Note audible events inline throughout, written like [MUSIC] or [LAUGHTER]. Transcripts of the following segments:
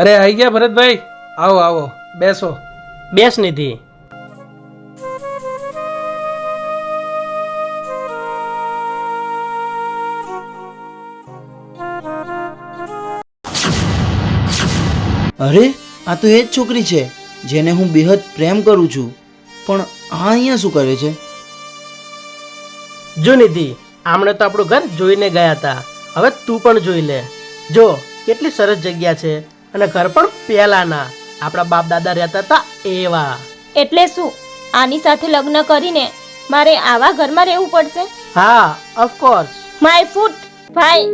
અરે આવી ગયા ભરતભાઈ? આવો આવો બેસો. બેસ નિધિ. અરે આ તો એ જ છોકરી છે જેને હું બેહદ પ્રેમ કરું છું. પણ આ અહીંયા શું કરે છે? જો નિધિ આમણે તો આપણું ઘર જોઈને ગયા હતા. હવે તું પણ જોઈ લે. જો કેટલી સરસ જગ્યા છે. અને ઘર પણ પહેલાના. આપણા બાપ દાદા રહેતા હતા એવા. એટલે શું? આની સાથે લગ્ન કરીને મારે આવા ઘરમાં રહેવું પડશે? હા ઓફકોર્સ માય ફૂટ ભાઈ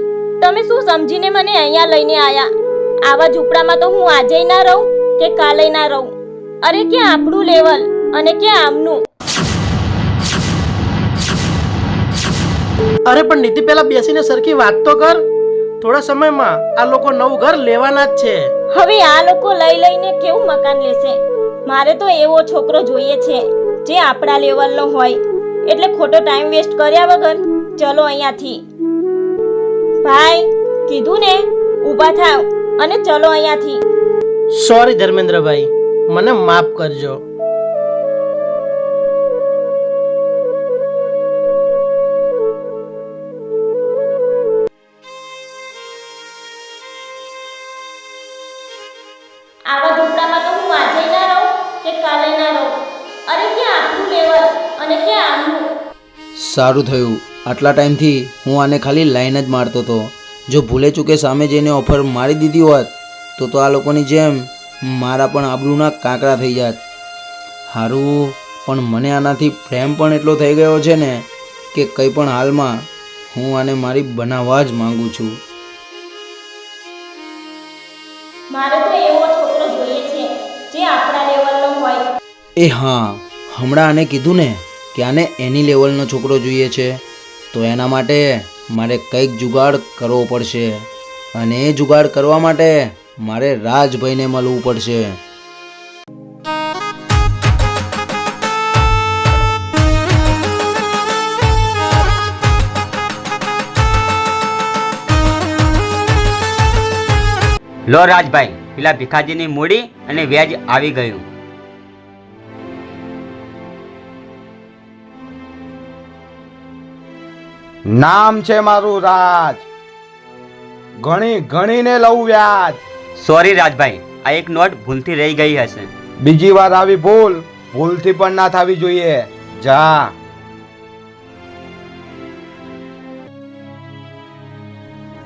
તમે શું સમજીને મને અહીંયા લઈને આયા? આવા ઝૂંપડામાં તો હું આજે ના રહું કે કાલે ના રહું? અરે કે આપણું લેવલ અને કે આમનું? અરે પણ નિધિ પેલા બેસીને સરખી વાત તો કર. થોડા સમયમાં આ લોકો નવું ઘર લેવાના જ છે. હવે આ લોકો લઈ લઈને કેવું મકાન લેશે? મારે તો એવો છોકરો જોઈએ છે જે આપણા લેવલનો હોય. એટલે ખોટો ટાઈમ વેસ્ટ કર્યા વગર ચલો અહીંયાથી. ભાઈ કીધું ને? ઊભા થાવ અને ચલો અહીંયાથી. સોરી ધર્મેન્દ્રભાઈ મને માફ કરજો. સારું થયું. આટલા ટાઈમથી હું આને ખાલી લાઈન જ મારતો હતો. જો ભૂલે ચૂકે સામે જઈને ઓફર મારી દીધી હોત તો તો આ લોકોની જેમ મારા પણ આબરૂના કાંકરા થઈ જાત. સારું પણ મને આનાથી પ્રેમ પણ એટલો થઈ ગયો છે ને કે કંઈ પણ હાલમાં હું આને મારી બનાવવા જ માંગુ છું. મારે તો એવો છોકરો જોઈએ છે જે આપણા લેવલનો હોય. એ હા હમણાં આને કીધું ને કે આને એની લેવલનો છોકરો જોઈએ છે? તો એના માટે મારે કંઈક જુગાડ કરવો પડશે. અને એ જુગાડ કરવા માટે મારે રાજભાઈને મળવું પડશે. લો રાજભાઈ, પેલા ભીખાજીની મૂડી અને વ્યાજ આવી ગયું. નામ છે મારું રાજ. ઘણી ગણીને લઉં વ્યાજ. સોરી રાજભાઈ આ એક નોટ ભૂલથી રહી ગઈ હશે. બીજી વાર આવી ભૂલ ભૂલથી પણ ના થવી જોઈએ. જા.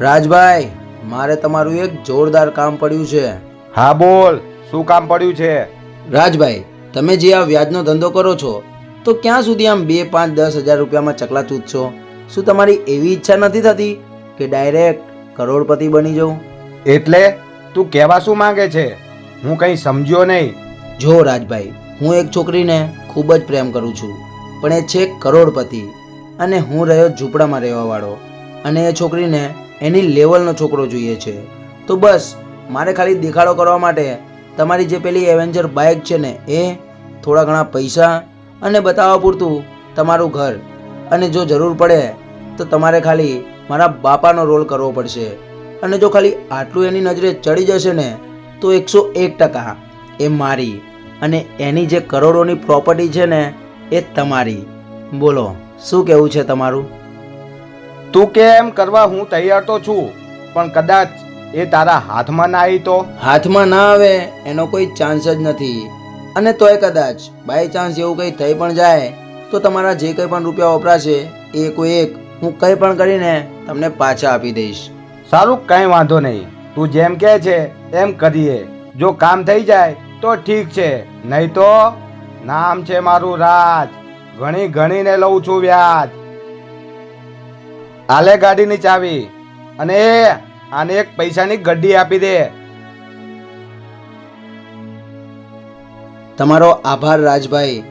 રાજભાઈ મારે તમારું એક જોરદાર કામ પડ્યું છે. હા બોલ શું કામ પડ્યું છે? રાજભાઈ તમે જે આ વ્યાજનો ધંધો કરો છો તો ક્યાં સુધી આમ બે પાંચ દસ હજાર રૂપિયામાં ચકલા ચૂતશો શું તમારી એવી ઈચ્છા નથી થતી કે ડાયરેક્ટ કરોડપતિ બની જાઉં? એટલે તું કહેવા શું માંગે છે? હું કંઈ સમજ્યો નહીં. જો રાજભાઈ હું એક છોકરીને ખૂબ જ પ્રેમ કરું છું પણ એ છે કરોડપતિ અને હું રહ્યો ઝૂંપડામાં રહેવાવાળો અને એ છોકરીને એની લેવલનો છોકરો જોઈએ છે. તો બસ મારે ખાલી દેખાડો કરવા માટે તમારી જે પેલી એવેન્જર બાઇક છે ને એ થોડા ઘણા પૈસા અને બતાવવા પૂરતું તમારું ઘર અને જો જરૂર પડે તો તમારે ખાલી મારા બાપાનો રોલ કરવો પડશે. અને જો ખાલી આટલું એની નજરે ચડી જશે ને તો એકસો એક ટકા એ મારી અને એની જે કરોડોની પ્રોપર્ટી છે ને એ તમારી. બોલો શું કહેવું છે તમારું? તું કે એમ કરવા હું તૈયાર તો છું પણ કદાચ એ તારા હાથમાં ના આવી તો? હાથમાં ના આવે એનો કોઈ ચાન્સ જ નથી. અને તોય કદાચ બાય ચાન્સ એવું કંઈ થઈ પણ જાય તો તમારા જે કંઈ પણ રૂપિયા વપરાશે એ કોઈ એક હું કંઈ પણ કરીને તમને પાછા આપી દઈશ. સારું કંઈ વાંધો નહીં. તું જેમ કહે છે એમ કરીએ. જો કામ થઈ જાય તો ઠીક છે. નહીં તો નામ છે મારું રાજ. ઘણી ઘણીને લઉં છું વ્યાજ. આલે ગાડીની ચાવી અને આને એક પૈસાની ગડ્ડી આપી દે. તમારો આભાર રાજભાઈ.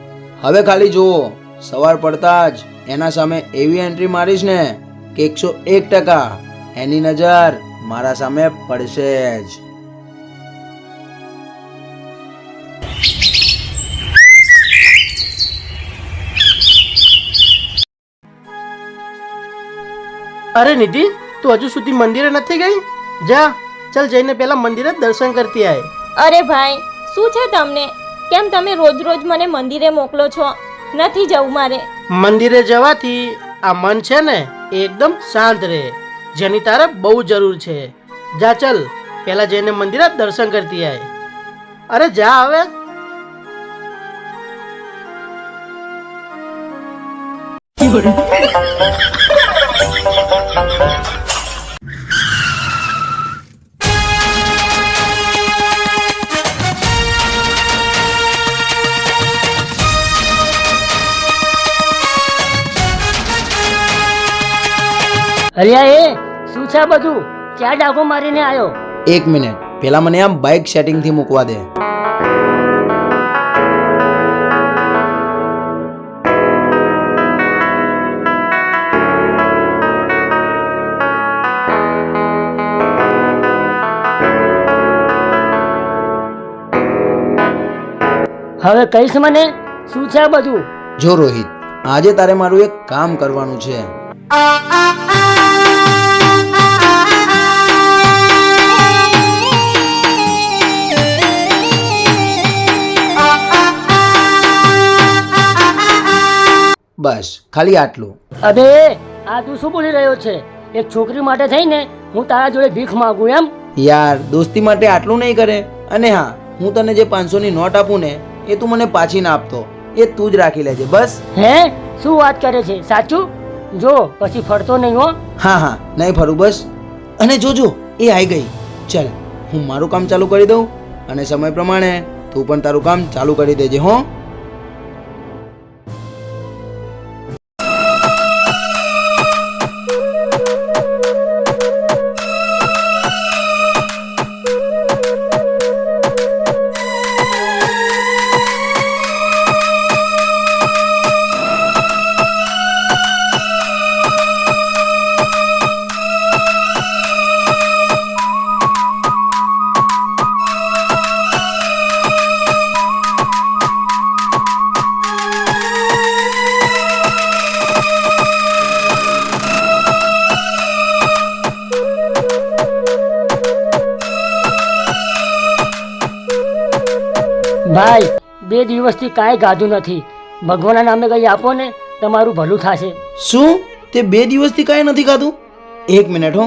હવે ખાલી જુઓ. સવાર પડતા જ એના સામે એવી એન્ટ્રી મારીશ ને કે એકસો એક ટકા એની નજર મારા સામે પડશે જ. અરે નિધિ તું હજુ સુધી મંદિરે નથી ગઈ? જા ચાલ જઈને પેલા મંદિરે દર્શન કરતી આય. અરે ભાઈ શું છે તમને? કેમ તમે રોજ રોજ મને મંદિરે મોકલો છો? નથી જવું મારે. મંદિરે જવાથી આ મન છે ને એ એકદમ શાંત રહે. જેની તારે બહુ જરૂર છે. જા ચલ પેલા જઈને મંદિરે દર્શન કરતી આય. અરે જા હવે. [LAUGHS] અલ્યા એ શું છે બધું? ક્યાં ડાકો મારીને આવ્યો એક મિનિટ. પેલા મને આમ બાઇક સેટિંગથી મૂકવા દે. હવે કહીશ મને શું છે બધું? જો રોહિત આજે તારે મારું એક કામ કરવાનું છે. બસ ખાલી આટલું. અબે આ તું શું બોલી રહ્યો છે? એક છોકરી માટે થઈને હું તારા જોડે ભીખ માંગુ એમ? યાર દોસ્તી માટે આટલું નહીં કરે. અને હા હું તને જે પાંચસોની નોટ આપું ને એ તું મને પાછી ના આપતો. એ તું જ રાખી લેજે બસ. હે? શું વાત કરે છે? સાચું? જો પછી ફરતો નહીં હો. હા હા નહીં ફરું બસ. અને જોજો એ આવી ગઈ. ચાલ હું મારું કામ ચાલુ કરી દઉં. અને સમય પ્રમાણે તું પણ તારું કામ ચાલુ કરી દેજે હો. દિવસથી કાંઈ ગાધું નથી. ભગવાનના નામે કંઈ આપો ને તમારું ભલું થશે. શું? તે બે દિવસથી કાંઈ નથી ખાધું એક મિનિટ હો.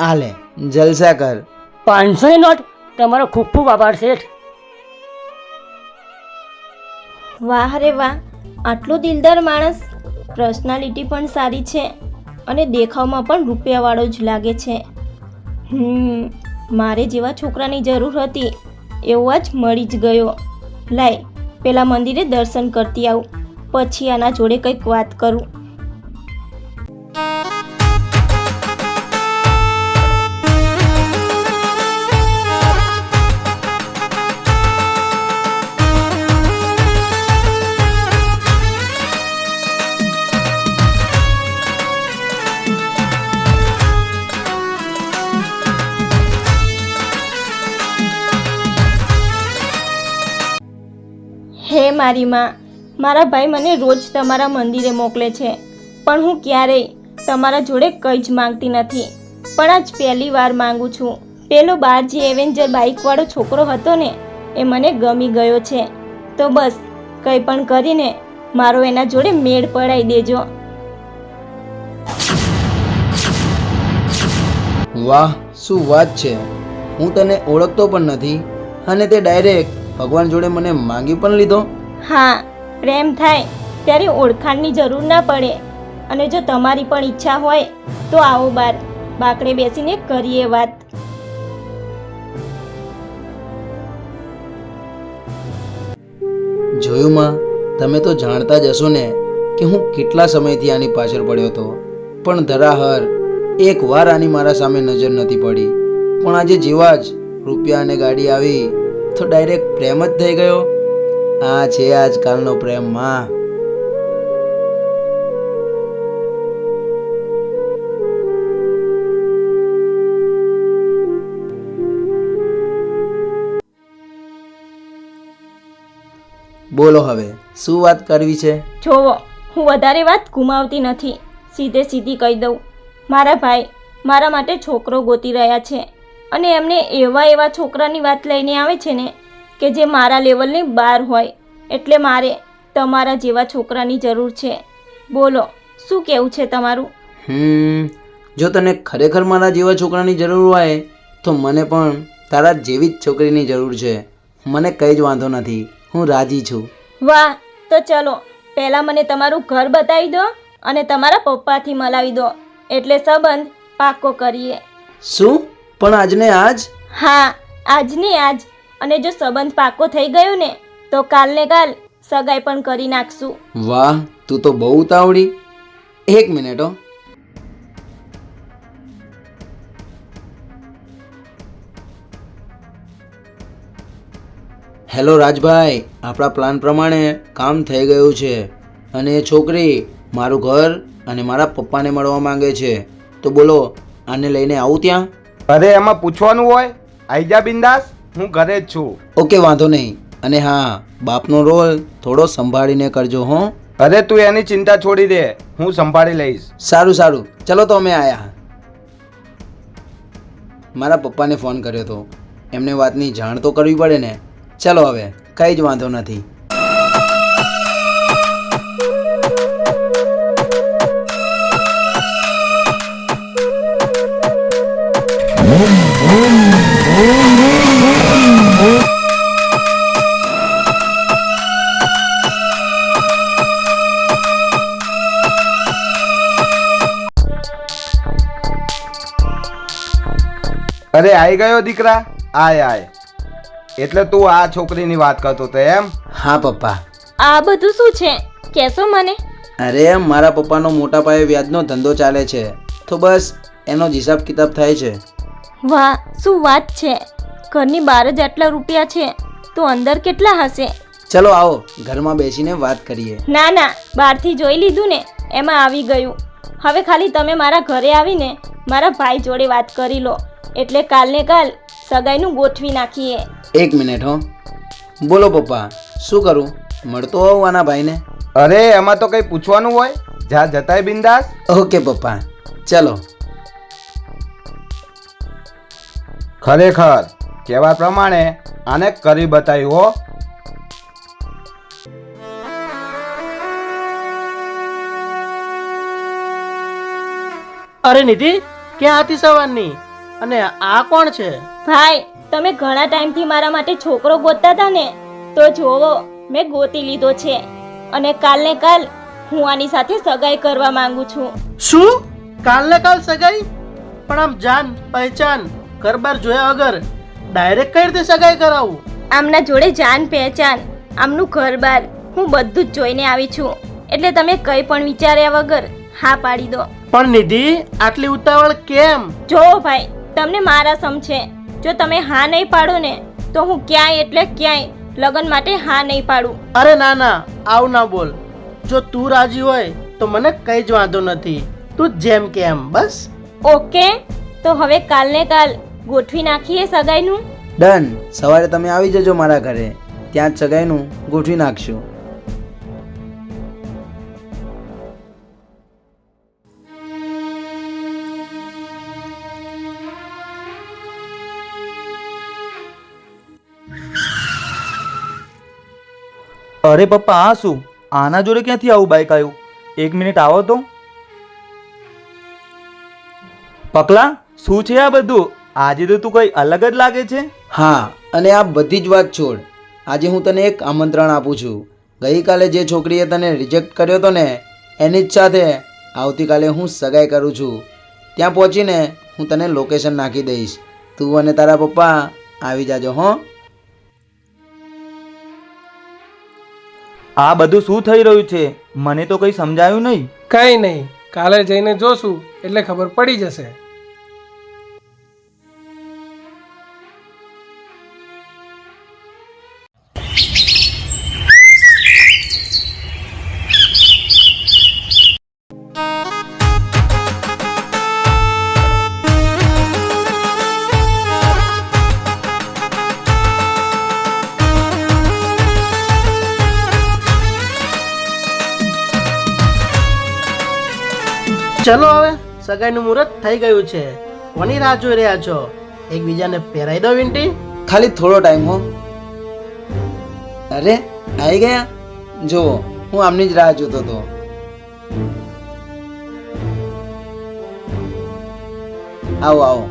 આલે જલસા કર. પાંચસોની નોટ? તમારો ખૂબ ખૂબ આભાર શેઠ. વાહ રે વાહ આટલો દિલદાર માણસ. પર્સનાલિટી પણ સારી છે અને દેખાવમાં પણ રૂપિયાવાળો જ લાગે છે. હમ મારે જેવા છોકરાની જરૂર હતી. એવો જ મળી જ ગયો. લાય, પેલા મંદિરે દર્શન કરતી આવું. પછી આના જોડે કંઈક વાત કરું. હે મારી માં, મારા ભાઈ મને રોજ તમારા મંદિરે મોકલે છે, પણ હું ક્યારેય તમારા જોડે કંઈ જ માંગતી નથી. પણ આજ પહેલી વાર માંગુ છું. પેલો બાર જે એવેન્જર બાઇકવાળો છોકરો હતો ને, એ મને ગમી ગયો છે. તો બસ, કંઈ પણ કરીને મારો એના જોડે મેળ પડાવી દેજો. વાહ, શું વાત છે. હું તને ઓળખતો પણ નથી, અને તે ડાયરેક્ટ ભગવાન જોડે મને માંગી પણ લીધો. હા પ્રેમ થાય ત્યારે ઓળખાણની જરૂર ના પડે. અને જો તમારી પણ ઈચ્છા હોય તો આવો બાર. બાકડે બેસીને કરીએ વાત. જોયું માં તમે તો જાણતા જ હશો ને કે હું કેટલા સમયથી આની પાછળ પડ્યો હતો. પણ ધરાહર એક વાર આની મારા સામે નજર નથી પડી. પણ આજે જેવા જ રૂપિયા અને ગાડી આવી તો ડાયરેક્ટ પ્રેમ જ થઈ ગયો. આ છે આજકાલનો પ્રેમમાં. બોલો હવે, શું વાત કરવી છે? જોવો, હું વધારે વાત ગુમાવતી નથી. સીધે સીધી કહી દઉં. મારા ભાઈ મારા માટે છોકરો ગોતી રહ્યા છે. અને એમને એવા એવા છોકરાની વાત લઈને આવે છે ને કે જે મારા લેવલની બહાર હોય. એટલે મારે તમારા જેવા છોકરાની જરૂર છે. બોલો શું કેવું છે તમારું? હમ જો તને ખરેખર મારા જેવા છોકરાની જરૂર હોય તો મને પણ તારા જેવી જ છોકરીની જરૂર છે. મને કંઈ જ વાંધો નથી. હું રાજી છું. વાહ તો ચલો પહેલાં મને તમારું ઘર બતાવી દો અને તમારા પપ્પાથી મલાવી દો. એટલે સંબંધ પાક્કો કરીએ. શું? પણ આજને આજ? હા આજની આજ. અને જો સંબંધ પાકો થઈ ગયો ને તો કાલને કાલ સગાઈ પણ કરી નાખશું. વાહ તું તો બહુ ઉતાવળી એક મિનિટ હો. હેલો રાજભાઈ આપણા પ્લાન પ્રમાણે કામ થઈ ગયું છે. અને એ છોકરી મારું ઘર અને મારા પપ્પાને મળવા માંગે છે. તો બોલો આને લઈને આવું ત્યાં? અરે એમાં પૂછવાનું હોય? આઈ જા બિંદાસ હું ઘરે જ છું. ઓકે વાંધો નહીં. અને હા બાપનો રોલ થોડો સંભાળીને કરજો હો. અરે તું એની ચિંતા છોડી દે. હું સંભાળી લઈશ. સારું સારું. ચલો તો અમે આયા. મારા પપ્પાને ફોન કર્યો તો. એમને વાતની જાણ તો કરવી પડે ને. ચલો હવે કંઈ જ વાંધો નથી. અરે આઈ ગયો દીકરા? આય આય. એટલે તું આ છોકરીની વાત કરતો તો એમ? હા પપ્પા. આ બધું શું છે? કેસો મને. અરે મારા પપ્પાનો મોટા પાયે વ્યાજનો ધંધો ચાલે છે. તો બસ એનો જ હિસાબ કિતાબ થાય છે. વાહ શું વાત છે? ઘરની બહાર જ આટલા રૂપિયા છે તો અંદર કેટલા હશે? ચલો આવો ઘરમાં બેસીને વાત કરીએ. ના ના બહારથી જોઈ લીધું ને એમાં આવી ગયું. હવે ખાલી તમે મારા ઘરે આવીને મારા ભાઈ જોડે વાત કરી લો. એટલે કાલને કાલ સગાઈનું ગોઠવી નાખીએ. એક મિનિટ હો. બોલો પપ્પા શું કરું? મળતો હોઉં આના ભાઈને? અરે એમાં તો કંઈ પૂછવાનું હોય? જા જતાય બિંદાસ. ઓકે પપ્પા ચલો. ખરેખર કહેવા પ્રમાણે આને કરી બતાવ્યું હો. અરે નિધિ ક્યાં હતી સવારની? અને આ કોણ છે? ભાઈ તમે ઘણા ટાઈમથી મારા માટે છોકરો ગોતતા હતા ને તો જોવો મેં ગોતી લીધો છે. અને કાલને કાલ હું આની સાથે સગાઈ કરવા માંગુ છું. શું? કાલને કાલ સગાઈ? પણ આમ જાન પહેચાન ઘર-બાર જોયા વગર ડાયરેક્ટ કઈ રીતે સગાઈ કરાવું? આમના જોડે જાન પહેચાન આમનું ઘર-બાર હું બધું જ જોઈને આવી છું. એટલે તમે કંઈ પણ વિચાર્યા વગર હા પાડી દો. પણ નિધિ આટલી ઉતાવળ કેમ? જો ભાઈ તમને મારા સમ છે. જો તમે હા નહીં પાડો ને તો હું ક્યાંય એટલે ક્યાંય લગ્ન માટે હા નહીં પાડું. અરે ના ના આવ ના બોલ. જો તું રાજી હોય તો મને કઈ જ વાંધો નથી. તું જેમ કે એમ બસ. ઓકે તો હવે કાલને કાલ ગોઠવી નાખીએ સગાઈનું? ડન સવારે તમે આવી જજો મારા ઘરે. ત્યાં જ સગાઈનું ગોઠવી નાખશું. અરે પપ્પા આ શું? આના જોડે ક્યાંથી આવું બાઈક આવ્યું? એક મિનિટ આવો તો. પકલા શું છે આ બધું? આજે તો તું કઈ અલગ જ લાગે છે? હા અને આ બધી જ વાત છોડ. આજે હું તને એક આમંત્રણ આપું છું. ગઈકાલે જે છોકરીએ તને રિજેક્ટ કર્યો હતો ને એની જ સાથે આવતીકાલે હું સગાઈ કરું છું. ત્યાં પહોંચીને હું તને લોકેશન નાખી દઈશ. તું અને તારા પપ્પા આવી જાજો હો. આ બધું શું થઈ રહ્યું છે? મને તો કઈ સમજાયું નહીં. કંઈ નહીં. કાલે જઈને જોશું એટલે ખબર પડી જશે. ચલો હવે સગાઈનું મુહૂર્ત થઈ ગયું છે. કોની રાહ જોઈ રહ્યા છો? એકબીજાને પહેરાઈ દો વિંટી. ખાલી થોડો ટાઈમ હો. અરે આવી ગયા? જો હું આમની જ રાહ જોતો હતો. આવો આવો.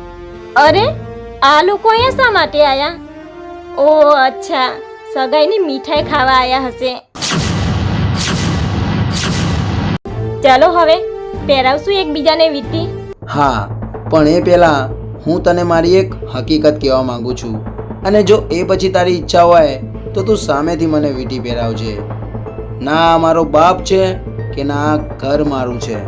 અરે આ લોકો અહીંયા શા માટે આયા? ઓ અચ્છા સગાઈની મીઠાઈ ખાવા આયા હશે. ચાલો હવે પહેરાવશું એકબીજાને વીટી? હા, પણ એ પહેલાં હું તને મારી એક હકીકત કહેવા માંગુ છું. અને જો એ પછી તારી ઈચ્છા હોય, તો તું સામેથી મને વીટી પહેરાવજે. ના, મારો બાપ છે કે ના, ઘર મારું છે.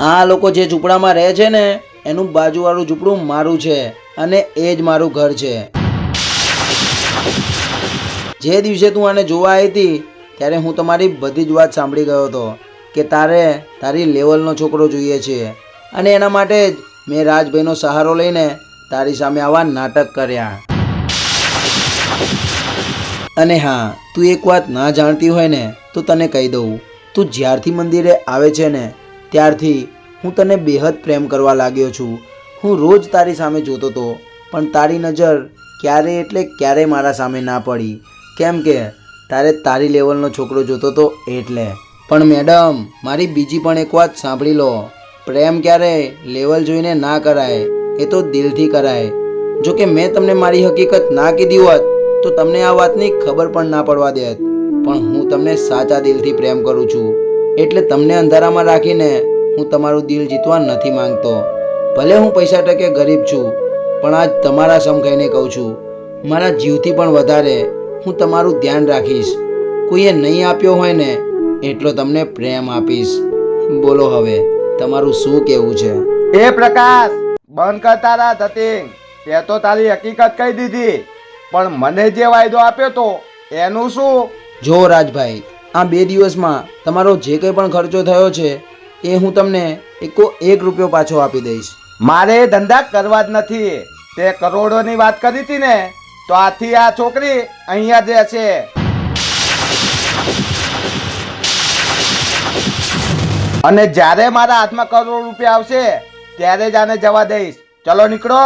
આ લોકો જે ઝૂંપડામાં રહે છે ને, એનું બાજુવાળું ઝૂંપડું મારું છે અને એ જ મારું ઘર છે. જે દિવસે તું આને જોવા આવી હતી ત્યારે હું તમારી બધી જ વાત સાંભળી ગયો હતો કે તારે તારી લેવલનો છોકરો જોઈએ છે. અને એના માટે જ મેં રાજભાઈનો સહારો લઈને તારી સામે આવા નાટક કર્યા. અને હા, તું એક વાત ના જાણતી હોય ને, તો તને કહી દઉં. તું જ્યારથી મંદિરે આવે છે ને, ત્યારથી હું તને બેહદ પ્રેમ કરવા લાગ્યો છું. હું રોજ તારી સામે જોતો હતો પણ તારી નજર ક્યારે એટલે ક્યારે મારા સામે ના પડી. કેમ કે તારે તારી લેવલનો છોકરો જોતો તો એટલે. પણ મેડમ મારી બીજી પણ એક વાત સાંભળી લો. પ્રેમ ક્યારે લેવલ જોઈને ના કરાય, એ તો દિલથી કરાય. જો કે મેં તમને મારી હકીકત ના કીધી હોત, તો તમને આ વાતની ખબર પણ ના પડવા દેત. પણ હું તમને સાચા દિલથી પ્રેમ કરું છું. એટલે તમને અંધારામાં રાખીને હું તમારું દિલ જીતવા નથી માંગતો. ભલે હું પૈસા ટકે ગરીબ છું, પણ આજ તમારા સમ કહીને કહું છું. મારા જીવથી પણ વધારે હું તમારું ધ્યાન રાખીશ. કોઈએ નહીં આપ્યો હોય ને એટલો તમને પ્રેમ આપીશ. બોલો હવે તમારું શું કહેવું છે? એ પ્રકાશ બંધ કર તારા ધતિંગ. તે તો તારી હકીકત કહી દીધી. પણ મને જે વાયદો આપ્યો તો એનું શું? જો રાજભાઈ આ બે દિવસમાં તમારો જે કંઈ પણ ખર્ચો થયો છે એ હું તમને એકો એક રૂપિયો પાછો આપી દઈશ. મારે ધંધા કરવા જ નથી. તે કરોડોની વાત કરી હતી ને તો આથી આ છોકરી અહીંયા જ છે. અને જ્યારે મારા હાથમાં કરોડ રૂપિયા આવશે ત્યારે જ આને જવા દઈશ. ચલો નીકળો.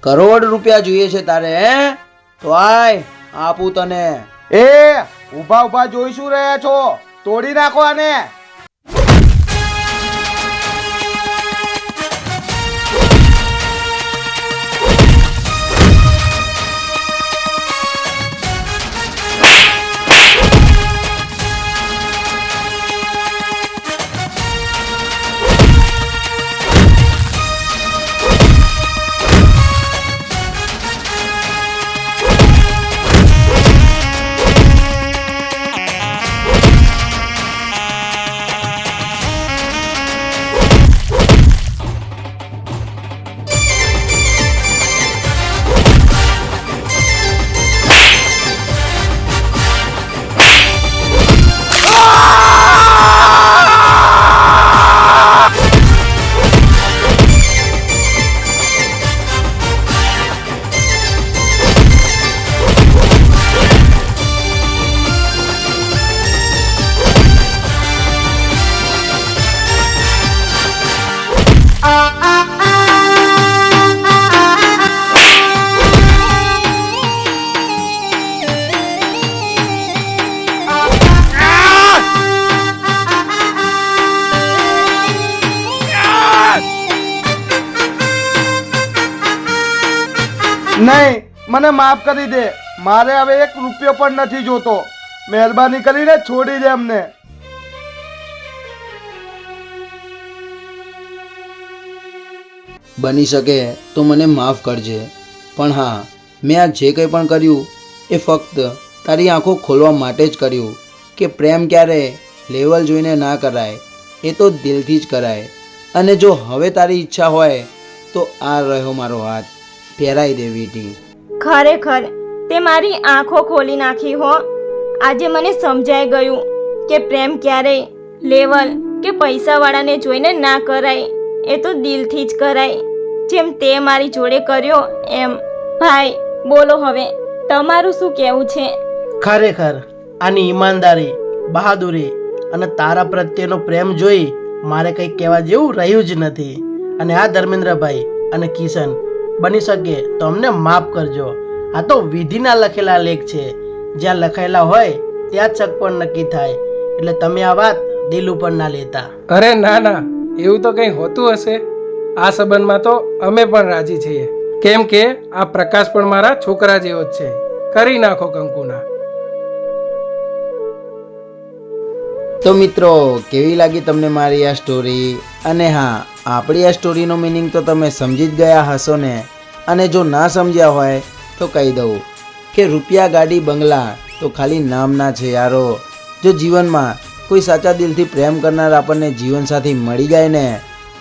કરોડ રૂપિયા જોઈએ છે તારે હે? તો આય આપું તને. એ ઊભા ઊભા જોઈશું રહ્યા છો? તોડી નાખો આને. નહીં, મને માફ કરી દે. મારે હવે એક રૂપિયો પણ નથી જોતો. મહેરબાની કરીને છોડી દે અમને. બની શકે તો મને માફ કરજે. પણ હા, મેં આ જે કંઈ પણ કર્યું, એ ફક્ત તારી આંખો ખોલવા માટે જ કર્યું. કે પ્રેમ ક્યારે લેવલ જોઈને ના કરાય, એ તો દિલથી જ કરાય. અને જો હવે તારી ઈચ્છા હોય, તો આ રહ્યો મારો હાથ. પહેરાઈ દે વીટી. ખરેખર તે મારી આંખો ખોલી નાખી હો. આજે મને સમજાઈ ગયું કે પ્રેમ ક્યારેય લેવલ કે પૈસાવાળાને જોઈને ના કરાય. એ તો દિલથી જ કરાય. જેમ તે મારી જોડે કર્યો એમ. ભાઈ બોલો હવે તમારું શું કહેવું છે? ખરેખર આની ઈમાનદારી બહાદુરી અને તારા પ્રત્યેનો પ્રેમ જોઈ મારે કંઈક કહેવા જેવું રહ્યું જ નથી. અને આ ધર્મેન્દ્રભાઈ અને કિશન બની શકે. તો અમને માફ કરજો. આ તો વિધિના લખેલા લેખ છે. જ્યાં લખાયેલા હોય ત્યાં જ ચક પણ નક્કી થાય. એટલે તમે આ વાત દિલ ઉપર ના લેતા. અરે ના ના. એવું તો કંઈ હોતું હશે? આ સંબંધમાં તો અમે પણ રાજી છીએ. કેમ કે આ પ્રકાશ પણ મારા છોકરા જેવો જ છે. કરી નાખો કંકુના. તો મિત્રો કેવી લાગી તમને મારી આ સ્ટોરી અને હા આપણી આ સ્ટોરીનો મિનિંગ તો તમે સમજી જ ગયા હશો ને? અને જો ના સમજ્યા હોય, તો કહી દઉં કે રૂપિયા ગાડી બંગલા તો ખાલી નામના છે યારો. જો જીવનમાં કોઈ સાચા દિલથી પ્રેમ કરનાર આપણને જીવનસાથી મળી જાય ને,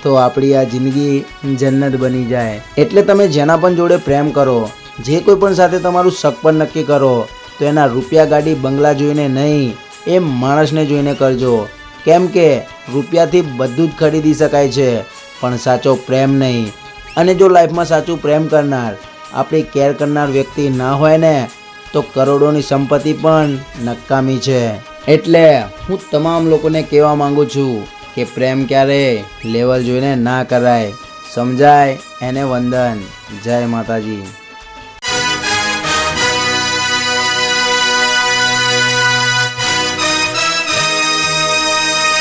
તો આપણી આ જિંદગી જન્નત બની જાય. એટલે તમે જેના પણ જોડે પ્રેમ કરો, જે કોઈ પણ સાથે તમારું શક પણ નક્કી કરો, તો એના રૂપિયા ગાડી બંગલા જોઈને નહીં, એ માણસને જોઈને કરજો. કેમ કે રૂપિયાથી બધું જ ખરીદી શકાય છે, પણ સાચો પ્રેમ નહીં. અને જો લાઈફમાં સાચું પ્રેમ કરનાર, આપણી કેર કરનાર વ્યક્તિ ના હોય ને, તો કરોડોની સંપત્તિ પણ નકામી છે. એટલે હું તમામ લોકોને કહેવા માંગુ છું કે પ્રેમ ક્યારે લેવલ જોઈને ના કરાય. સમજાય? એને વંદન. જય માતાજી.